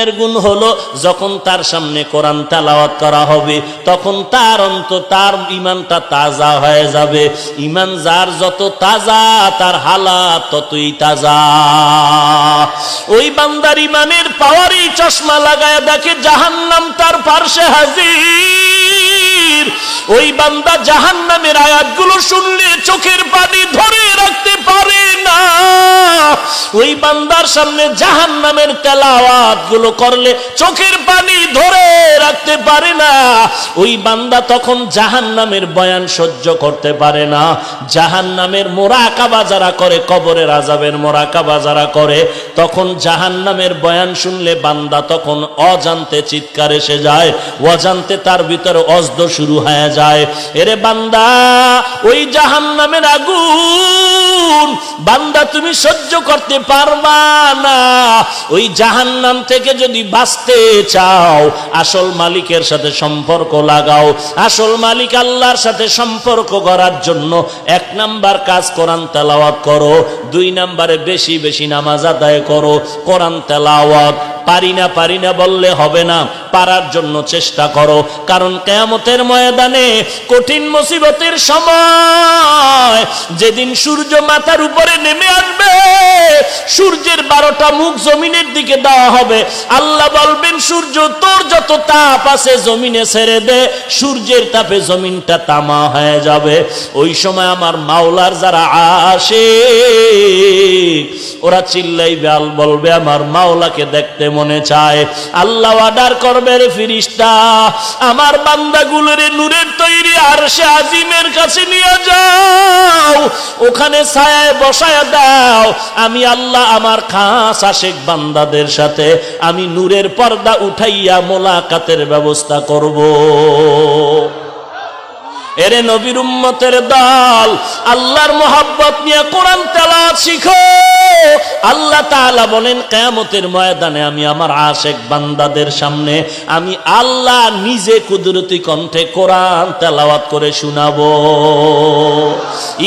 এর গুণ হলো যখন তার সামনে কোরআন তালাওয়াত করা হবে, তখন তার অন্ত তার ইমানটা তাজা হয়ে যাবে। ইমান যার যত তাজা, তার হালাত ততই তাজা। ওই বান্দার ইমানের পাওয়ারই চশমা লাগায় দেখে জাহান্নাম তার পার্শ্বে হাজির। ওই বান্দা জাহান্নামের আয়াতগুলো শুনলে চোখের পানি ধরে রাখতে পারে না। ওই বান্দার সামনে জাহান নামের তেলাওয়াতগুলো করলে চোখের পানি ধরে রাখতে পারে না। ওই বান্দা তখন জাহান নামের বয়ান সহ্য করতে পারে না। জাহান নামের মোরাকাবা যারা করে, কবরের আজাবের মোরাকাবা যারা করে, তখন জাহান নামের বয়ান শুনলে বান্দা তখন অজান্তে চিৎকার এসে যায়। অজান্তে তার ভিতরে অজদ শুরু হয়ে যায়। এরে বান্দা, ওই জাহান নামের আগুন, বান্দা, তুমি সহ্য করতে পারবা না। ওই জাহান্নাম থেকে যদি বাঁচতে চাও, আসল মালিকের সাথে সম্পর্ক লাগাও। আসল মালিক আল্লাহর সাথে সম্পর্ক করার জন্য এক নাম্বার কাজ কোরআন তেলাওয়াত করো। দুই নাম্বারে বেশি বেশি নামাজ আদায় করো। কোরআন তেলাওয়াত পারি না পারি না বললে হবে না। পারার জন্য চেষ্টা করো। কারণ কেয়ামতের ময়দানে কঠিন মুসিবতের সময় যেদিন সূর্য মাথার উপরে নেমে আসবে, সূর্যের বারোটা মুখ জমিনের দিকে দেওয়া হবে। আল্লাহ বলবেন, সূর্য, তোর যত তাপ আছে জমিনে ছেড়ে দে, সূর্যের তাপে জমিনটা তামা হয়ে যাবে। ওই সময় আমার মাওলার যারা আসে ওরা চিল্লাইবে, আল বলবে, আমার মাওলাকে দেখতে মনে চায়। আল্লাহ অর্ডার করবে রে ফিরিস্তা। আমার বান্দাগুলোরে নূরের তৈরি আর সে আজিমের কাছে নিয়ে যাও। ওখানে ছায়ায় বসায় দাও। আমি আল্লাহ আমার খাস আশেক বান্দাদের সাথে আমি নূরের পর্দা উঠাইয়া মোলাকাতের ব্যবস্থা করব। এরে নবীর উম্মতের দল, আল্লাহর মোহাব্বত নিয়ে কোরআন তেলাওয়াত শিখো। আল্লাহ তাআলা বলেন, কিয়ামতের ময়দানে আমি আমার আশেক বান্দাদের সামনে আমি আল্লাহ নিজে কুদরতি কণ্ঠে কোরআন তেলাওয়াত করে শোনাবো।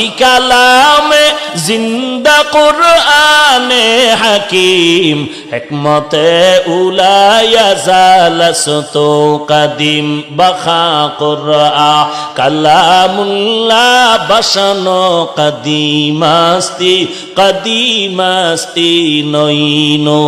ই কালামে জিন্দা কোরআনে হাকিম, হিকমতে উলায়া জালাসত কাদিম বখা কোরআ কালামুল্লাহ বসানো কদিমাস্তি কদিমাস্তি নইনো।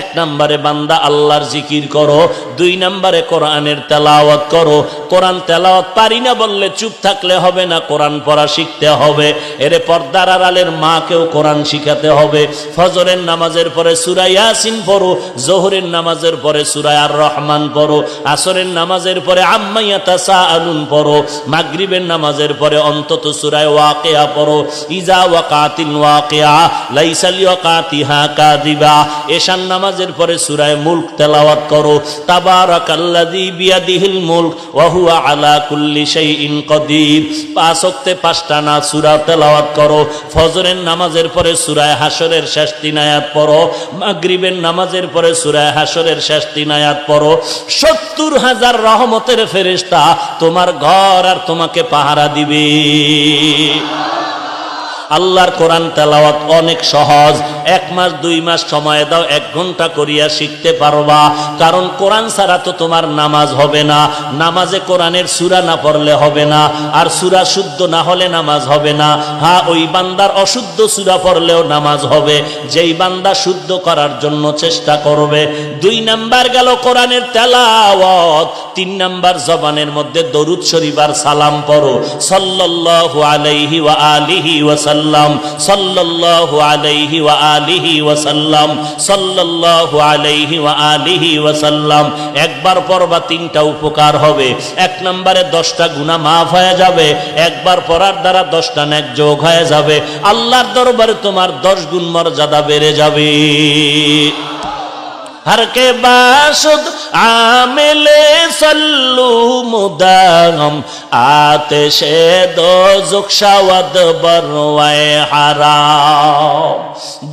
এক নম্বরে বান্দা আল্লাহর জিকির করো, দুই নম্বরে কোরআনের তেলাওয়াত করো। কোরআন তেলাওয়াত পারি না বললে চুপ থাকলে হবে না, কোরআন পড়া শিখতে হবে। এরে পর্দার আড়ালের মাকেও কোরআন শিখাতে হবে। ফজরের নামাজের পরে সুরা ইয়াসিন পড়ো, জোহরের নামাজের পরে সুরা আর রহমান পড়ো, আসরের নামাজের পরে আম্মাইয়া তাসা আলুন পড়ো। মাগরিবের নামাজের পরে অন্তত সুরায় ওয়াকিয়া পড়ো। ইজা ওয়াকাতিন ওয়াকিয়া লাইসাল ওয়াকাতিহা কাদিবা এশান নামাজের পরে সুরায় মুলক তেলাওয়াত করো। তাবারাকাল্লাযী বিয়াদিহিল মুলক, ওয়া হুয়া আলা কুল্লি শাইইন কদির। পাঁচ ওয়াক্তে পাঁচটা না সূরা তেলাওয়াত করো। ফজরের নামাজের পরে সূরায় হাসরের শেষ তিন আয়াত পড়ো। মাগরিবের নামাজের পরে সূরায় হাসরের শেষ তিন আয়াত পড়ো। সত্তর হাজার রহমতের ফেরেশতা তোমার ঘর আর তোমাকে পাহারা দিবে। আল্লাহর কোরআন তেলাওয়াত অনেক সহজ। এক মাস, দুই মাস সময় দাও, এক ঘণ্টা করিয়া শিখতে পারবা। কারণ কোরআন ছাড়া তো তোমার নামাজ হবে না। নামাজে কোরআনের সুরা না পড়লে হবে না। আর সুরা শুদ্ধ না হলে নামাজ হবে না। হ্যাঁ ওই বান্দার অশুদ্ধ সুরা পড়লেও নামাজ হবে। যেই বান্দা শুদ্ধ করার জন্য চেষ্টা করবে। দুই নাম্বার গেল কোরআনের তেলাওয়াত। তিন নাম্বার জবানের মধ্যে দরুদ শরীফার সালাম পড়ো। সাল্লাল্লাহু আলাইহি ওয়া আলিহি ওয়া সাল্লাম। সাল্লাল্লাহু আলাইহি ওয়া আলিহি ওয়াসাল্লাম, সাল্লাল্লাহু আলাইহি ওয়া আলিহি ওয়াসাল্লাম। একবার পড়বা তিনটা উপকার হবে। এক নম্বরে দশটা গুণা মাফ হয়ে যাবে। একবার পড়ার দ্বারা দশটা ন্যাক যোগ হয়ে যাবে। আল্লাহর দরবারে তোমার দশ গুণ মর্যাদা বেড়ে যাবে। ہر کے باشد عامل سلو مدام آتش دو شاود بروائے حرام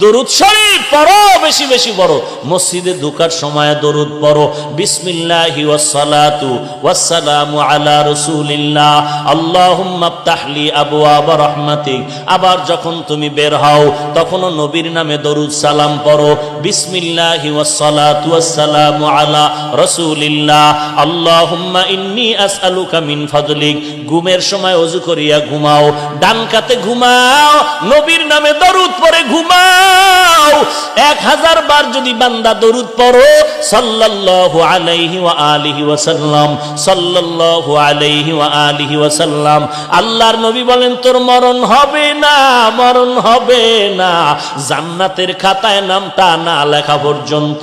درود শরীফ পড়ো বেশি বেশি পড়ো মসজিদে ঢুকার সময় দরুদ পড়ো। বিসমিল্লাহি ওয়াসসালাতু ওয়াসসালামু আলা রাসূলিল্লাহ। আল্লাহুম্মা আবওয়াব রাহমাতিক। আবার যখন তুমি বের হও, তখনও নবীর নামে দরুদ সালাম পড়ো। বিসমিল্লাহি ওয়াসসালাম والصلاة والسلام على رسول الله اللهم إني أسألك من فضلك ঘুমের সময় অজু করিয়া ঘুমাও ডান কাতে ঘুমাও নবীর নামে দরুদ পরে ঘুমাও এক হাজার বার যদি বান্দা দরুদ পড়ো সাল্লাল্লাহু আলাইহি ওয়া আলিহি ওয়াসাল্লাম সাল্লাল্লাহু আলাইহি ওয়া আলিহি ওয়াসাল্লাম আল্লাহর নবী বলেন তোর মরণ হবে না মরণ হবে না জান্নাতের খাতায় নামটা না লেখা পর্যন্ত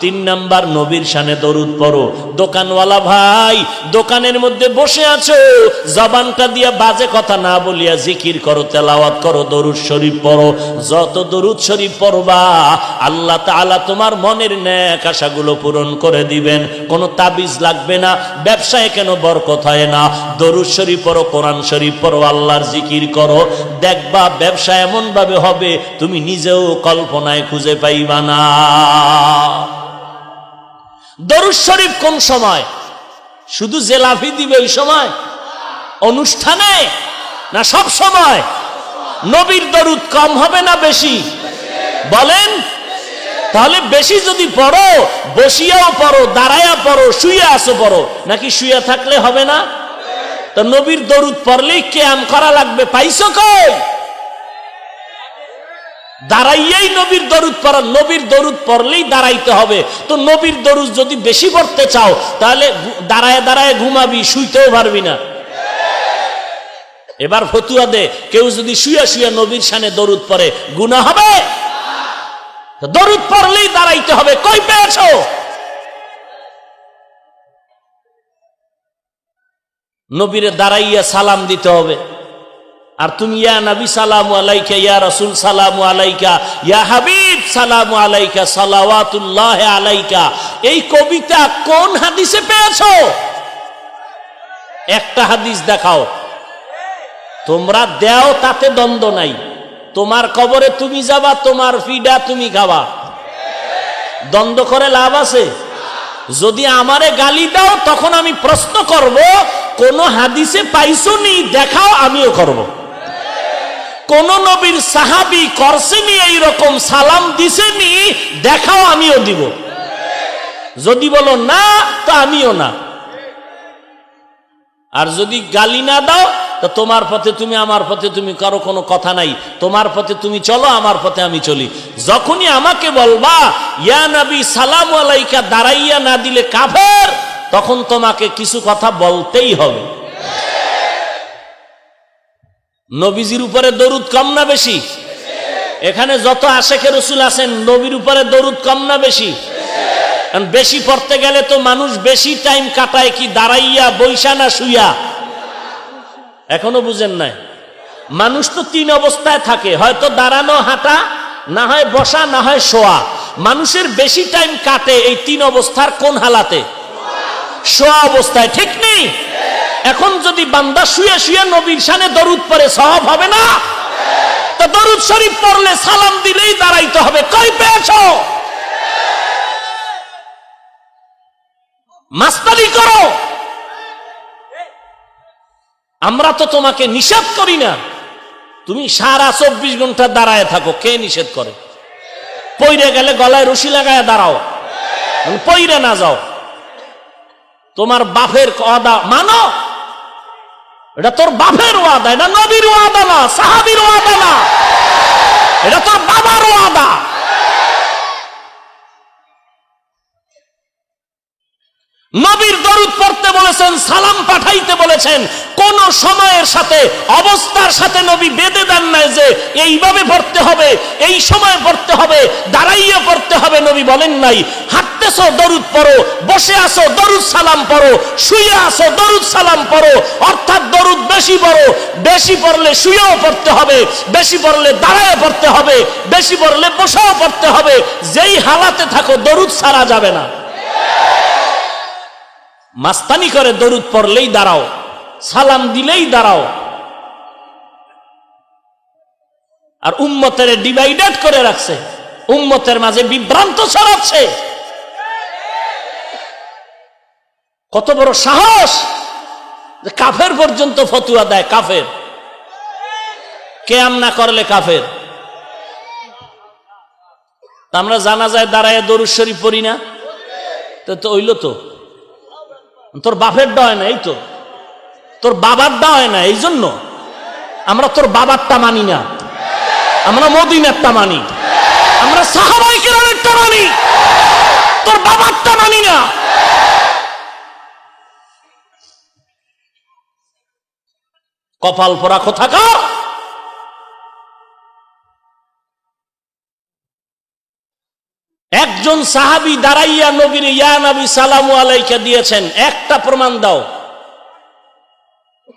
তিন নাম্বার নবীর সানে দরুদ পড়ো। দোকানওয়ালা ভাই, দোকানের মধ্যে বসে আছো। জবানটা দিয়া বাজে কথা না বলিয়া জিকির করো, তেলাওয়াত করো, দরুদ শরীফ পড়ো। যত দরুদ শরীফ পড়বা, আল্লাহ তাআলা তোমার মনের ন্যাক আশাগুলো পূরণ করে দিবেন। কোনো তাবিজ লাগবে না, ব্যবসায় কেন বরকত হয় না? দরুদ শরীফ পড়ো, কোরআন শরীফ পড়ো, আল্লাহর জিকির করো। দেখবা ব্যবসা এমন ভাবে হবে, তুমি নিজেও কল্পনায় খুঁজে পাইবা না। দরুদ শরীফ কোন সময়? শুধু জেলাফি দিবে ওই সময়? অনুষ্ঠানে? না সব সময়? নবীর দরুদ কম হবে না বেশি? বলেন। তাহলে বেশি যদি পড়ো, বসিয়াও পড়ো, দাঁড়ায়া পড়ো শুয়ে আসো পড়ো, নাকি শুয়ে থাকলে হবে না? তো নবীর দরুদ পড়লেই কেয়াম করা লাগবে। পাইছো কই? দাঁড়াইয়াই নবীর দরুদ পড়া, নবীর দরুদ পড়লেই দাঁড়াইতে হবে। তো নবীর দরুদ যদি বেশি পড়তে চাও, তাহলে দাঁড়ায় দাঁড়ায় ঘুমাবি, শুইতেও পারবি না। এবার ফতুয়া দে, কেউ যদি শুয়া শুয়া নবীর সানে দরুদ পড়ে গুণা হবে? দরুদ পড়লেই দাঁড়াইতে হবে, কই পেয়েছ? নবীরে দাঁড়াইয়া সালাম দিতে হবে। আর তুমি, ইয়া নবী, সালাম আলাইকা, ইয়া রাসূল, সালামু আলাইকা, ইয়া হাবিব, সালামু আলাইকা, সালাওয়াতুল্লাহ আলাইকা। এই কবিতা কোন হাদিসে পেয়েছ? একটা হাদিস দেখাও। তোমরা দেও, তাতে দ্বন্দ্ব নাই। তোমার কবরে তুমি যাবা, তোমার ফিডা তুমি খাবা। দ্বন্দ্ব করে লাভ আছে? যদি আমারে গালি দাও, তখন আমি প্রশ্ন করব, কোন হাদিসে পাইছো নি, দেখাও, আমিও করব। কোন নবীর সাহাবি করছেনি এইরকম সালাম দিছেনি দেখাও আমিও দিব। যদি বলো না, তো আমিও না। আর যদি গালি না দাও, তো তোমার পথে তুমি, আমার পথে তুমি, কারও কোনো কথা নাই। তোমার পথে তুমি চলো, আমার পথে আমি চলি। যখনই আমাকে বলবা, ইয়া নবী, সালাম আলাইকা দাঁড়াইয়া না দিলে কাফের, তখন তোমাকে কিছু কথা বলতেই হবে। নবীজির উপরে দরুদ কম না বেশি? এখানে যত আশেখে রসুল আছেন, নবীর উপরে দরুদ কম না বেশি? কারণ বেশি পড়তে গেলে তো মানুষ বেশি টাইম কাটায় কি দাঁড়াইয়া বৈশা না শুইয়া? এখনও বুঝেন নাই? মানুষ তো তিন অবস্থায় থাকে, হয়তো দাঁড়ানো, হাঁটা, না হয় বসা, না হয় শোয়া। মানুষের বেশি টাইম কাটে এই তিন অবস্থার কোন হালাতে? শোয়া অবস্থায়, ঠিক নেই? এখন যদি বান্দা শুয়ে শুয়ে নবীর সানে দরুদ পরে সব হবে না? তো দরুদ শরীফ পড়লে সালাম দিলেই দাঁড়াইতে হবে। কই পেয়েছ? মাস্তারি করো। আমরা তো তোমাকে নিষেধ করি না। তুমি সারা চব্বিশ ঘণ্টা দাঁড়ায় থাকো, কে নিষেধ করে? পইরে গেলে গলায় রশি লাগায় দাঁড়াও। পইরে না যাও। তোমার বাপের ওয়াদা মানো? এটা তোর বাপের ওয়াদা, এটা নবীর ওয়াদা না, সাহাবির ওয়াদা না। এটা তোর বাবার ওয়াদা। নবীর দরুদ পড়তে বলেছেন, সালাম পাঠাইতে বলেছেন, কোন সময়ের সাথে, অবস্থার সাথে নবী বেঁধে দেন নাই যে, এইভাবে পড়তে হবে, এই সময় পড়তে হবে, দাঁড়াইয়া পড়তে হবে, নবী বলেন নাই। হাঁটতেছো দরুদ পড়ো, বসে আসো দরুদ সালাম পড়ো, শুয়ে আসো দরুদ সালাম পড়ো, অর্থাৎ দরুদ বেশি পড়ো, বেশি পড়লে শুয়েও পড়তে হবে, বেশি পড়লে দাঁড়ায় পড়তে হবে, বেশি পড়লে বসেও পড়তে হবে, যেই হালাতে থাকো, দরুদ সারা যাবে না। মাস্তানি করে দরুদ পড়লেই দাঁড়াও, সালাম দিলেই দাঁড়াও। আর উম্মতের ডিভাইডেড করে রাখছে, উম্মতের মাঝে বিভ্রান্ত ছড়াচ্ছে। কত বড় সাহস যে কাফের পর্যন্ত ফতুয়া দেয়, কাফের। কেয়াম না করলে কাফের। আমরা জানা যায় দাঁড়ায় দরুদ শরীফ পড়ি না? তো তো হইল তো। তোর বাপেরটা হয় না, এই তো। তোর বাবারটা হয় না, এই জন্য। আমরা তোর বাবারটা মানি না। আমরা মদিনারটা মানি। আমরা সাহাবাই কেরামেরটা মানি। কপাল পরা কোথাকার একজন সাহাবি দাঁড়াইয়া নবীর, ইয়া নবী, সালামু আলাইকে দিয়েছেন। একটা প্রমাণ দাও।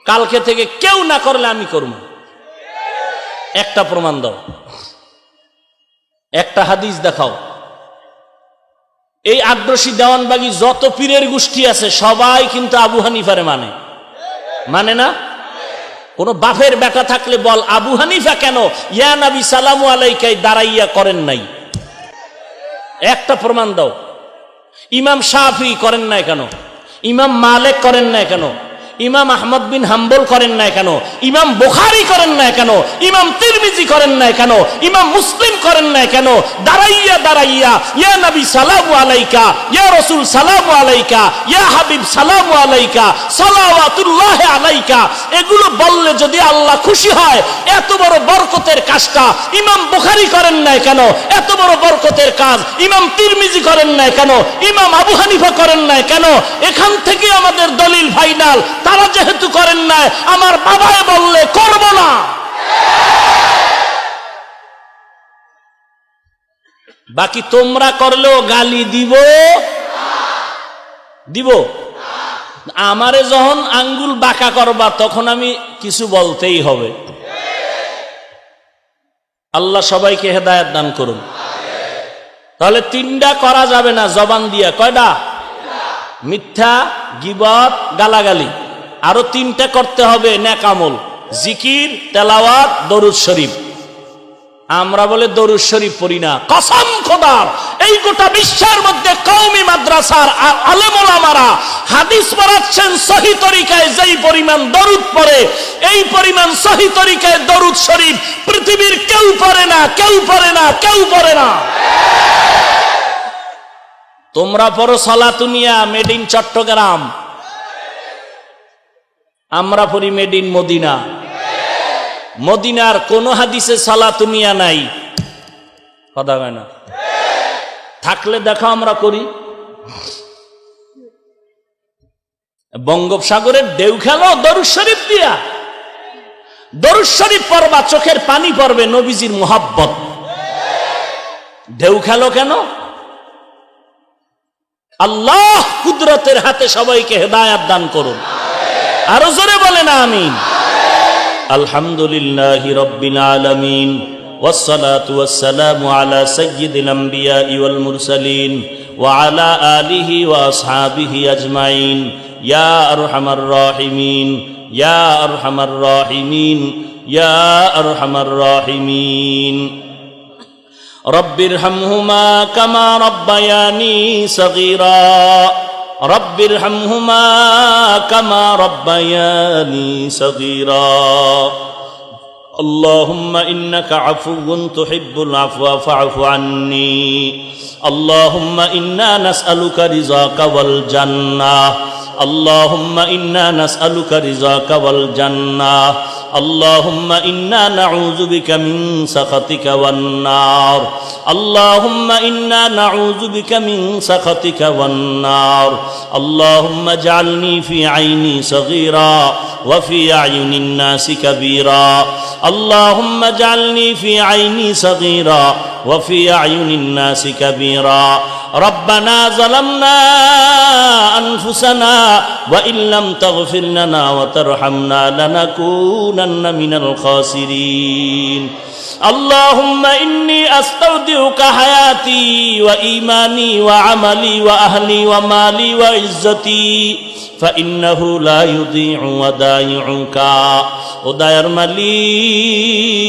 কালকে থেকে কেউ না করলে আমি করব। একটা প্রমাণ দাও। একটা হাদিস দেখাও। এই আগ্রসী দেওয়ানবাগি যত পীরের গোষ্ঠী আছে, সবাই কিন্তু আবু হানিফারে মানে। মানে না? কোন বাফের বেটা থাকলে বল, আবু হানিফা কেন? ইয়া নবী, সালামু আলাইকাই, দাঁড়াইয়া করেন নাই। একটা প্রমাণ দাও। ইমাম শাহি করেন নাই কেন? ইমাম মালেক করেন নাই কেন? ইমাম আহমদ বিন হাম্বল করেন না কেন? ইমাম বোখারি করেন না কেন? ইমাম তিরমিজি করেন না কেন? ইমাম মুসলিম করেন না কেন? দাঁড়াইয়া দাঁড়াইয়া, ইয়া নবী সালামু আলাইকা, ইয়া রসুল সালামু আলাইকা, ইয়া হাবিব সালামু আলাইকা, সালাওয়াতুল্লাহ আলাইকা, এগুলো বললে যদি আল্লাহ খুশি হয়, এত বড় বরকতের কাজটা ইমাম বোখারি করেন না কেন? এত বড় বরকতের কাজ ইমাম তিরমিজি করেন না কেন? ইমাম আবু হানিফা করেন না কেন? এখান থেকে আমাদের দলিল ফাইনাল তারা যেহেতু করেন নাই, আমার বাবায় বললে করব না। বাকি তোমরা করলেও গালি দিব? দিব? আমারে যখন আঙ্গুল বাঁকা করবা, তখন আমি কিছু বলতেই হবে। আল্লাহ সবাইকে হেদায়ত দান করুন। তাহলে তিনটা করা যাবে না, জবান দিয়া। কয়টা? মিথ্যা, গিবত, গালাগালি। আরও তিনটা করতে হবে ন্যাকামল জিকির, তেলাওয়াত, দরুদ শরীফ। আমরা বলে দরুদ শরীফ পড়ি না। কসম খোদার, এই গোটা বিশ্বের মধ্যে কওমি মাদ্রাসার আ- আলেমোলামারা হাদিস পড়াচ্ছেন সহি তরিকায়, যেই পরিমাণ দরুদ পড়ে, এই পরিমাণ সহি তরিকায় দরুদ শরীফ পৃথিবীর কেউ পড়ে না, কেউ পড়ে না, কেউ পড়ে না। তোমরা পড়ো সালাতুনিয়া মেড ইন চট্টগ্রাম। আমরা পড়ি মেড ইন মদিনা। মদিনার কোন হাদিসে সালাতুনিয়া নাই। কথা হয় না? থাকলে দেখো আমরা করি বঙ্গোপসাগরের ঢেউ খেলো দরুদ শরীফ দিয়া। দরুদ শরীফ পড়বা, চোখের পানি পড়বে নবীজির মোহাব্বত। ঢেউ খেলো কেন? আল্লাহ কুদরতের হাতে সবাইকে হেদায়াত দান করুন। আরো জোরে বলেন আমিন আলহামদুলিল্লাহ রব্বিল আলামিন والصلاة والسلام على سيد الأنبياء والمرسلين وعلى آله وأصحابه أجمعين يا أرحم الراحمين يا أرحم الراحمين يا أرحم الراحمين رب ارحمهما كما ربياني صغيرا رب ارحمهما كما ربياني صغيرا اللهم انك عفو تحب العفو فاعف عني اللهم انا نسالك رضاك والجنه اللهم انا نسالك رضاك والجنه اللهم إنا نعوذ بك من سخطك والنار. اللهم إنا نعوذ بك من سخطك والنار. اللهم اجعلني في عيني صغيرا وفي أعين الناس كبيرا. اللهم اجعلني في عيني صغيرا وفي أعين الناس كبيرا. ربنا ظلمنا انفسنا وان لم تغفر لنا وترحمنا لنكونن من الخاسرين اللهم اني استودعك حياتي وايماني وعملي واهلي ومالي وعزتي فانه لا يضيع ودائعك ودائر মালিক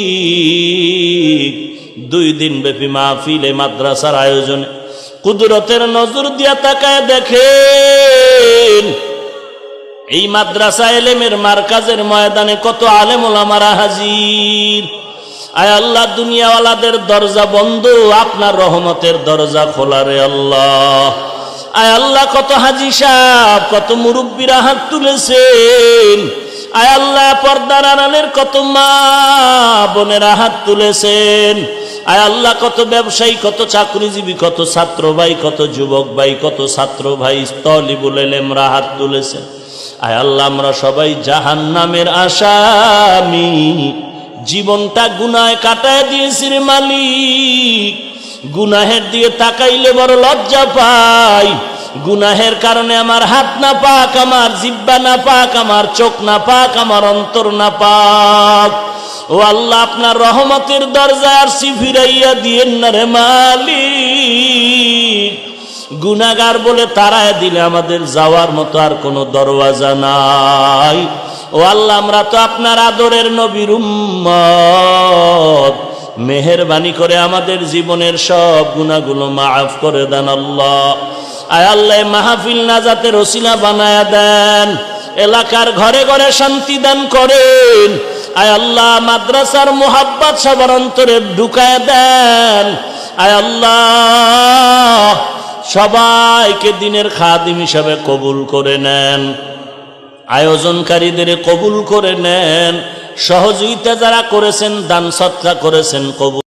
দুই দিন ব্যাপী মাহফিলে মাদ্রাসার আয়োজনে কুদরতের নজর দিয়া তাকায় দেখেন, এই মাদ্রাসা এলেমের মার্কাজের ময়দানে কত আলেম ওলামারা হাজির। আয় আল্লাহ, দুনিয়াওয়ালাদের দরজা বন্ধ, আপনার রহমতের দরজা খোলা রে আল্লাহ। আয় আল্লাহ, কত হাজি সাহ কত মুরব্বীরা হাত তুলেছেন। আয় আল্লাহ, পর্দার আড়ালের কত মা বোনেরা হাত তুলেছেন। আয় আল্লাহ, কত ব্যবসায়ী, কত চাকরিজীবী, কত ছাত্র ভাই, কত যুবক ভাই, কত ছাত্র ভাই স্থলিবুল এলেমরা হাত তুলেছেন। আয় আল্লাহ, আমরা সবাই জাহান নামের আসামি। জীবনটা গুনায় কাটায় দিয়েছি রে মালিক। গুনাহের দিয়ে তাকাইলে বড় লজ্জা পাই। গুনাহের কারণে আমার হাত না পাক, আমার জিব্বা না পাক, আমার চোখ না পাক, আমার অন্তর না পাক। ও আল্লাহ, আপনার রহমতের দরজা আর সি ফিরাইয়া দিয়েন না রে মালিক। গুনাগার বলে তারায় দিলে আমাদের যাওয়ার মতো আর কোনো দরওয়াজা নাই। ও আল্লাহ, আমরা তো আপনার আদরের নবীর উম্মত। মেহেরবানি করে আমাদের জীবনের সব গুণাগুলো মাফ করে দেন আল্লাহ। আয় আল্লাহ মাহফিল নাজাতের রসিলা বানায়া দেন। এলাকার ঘরে ঘরে শান্তি দান করেন। আয় আল্লাহ, মাদ্রাসার মোহাব্বত সবার অন্তরে ঢুকায় দেন। আয় আল্লাহ, সবাইকে দিনের খাদিম হিসাবে কবুল করে নেন। আয়োজনকারীদের কবুল করে নেন। সহযোগিতা যারা করেছেন, দান সৎকা করেছেন, কবুল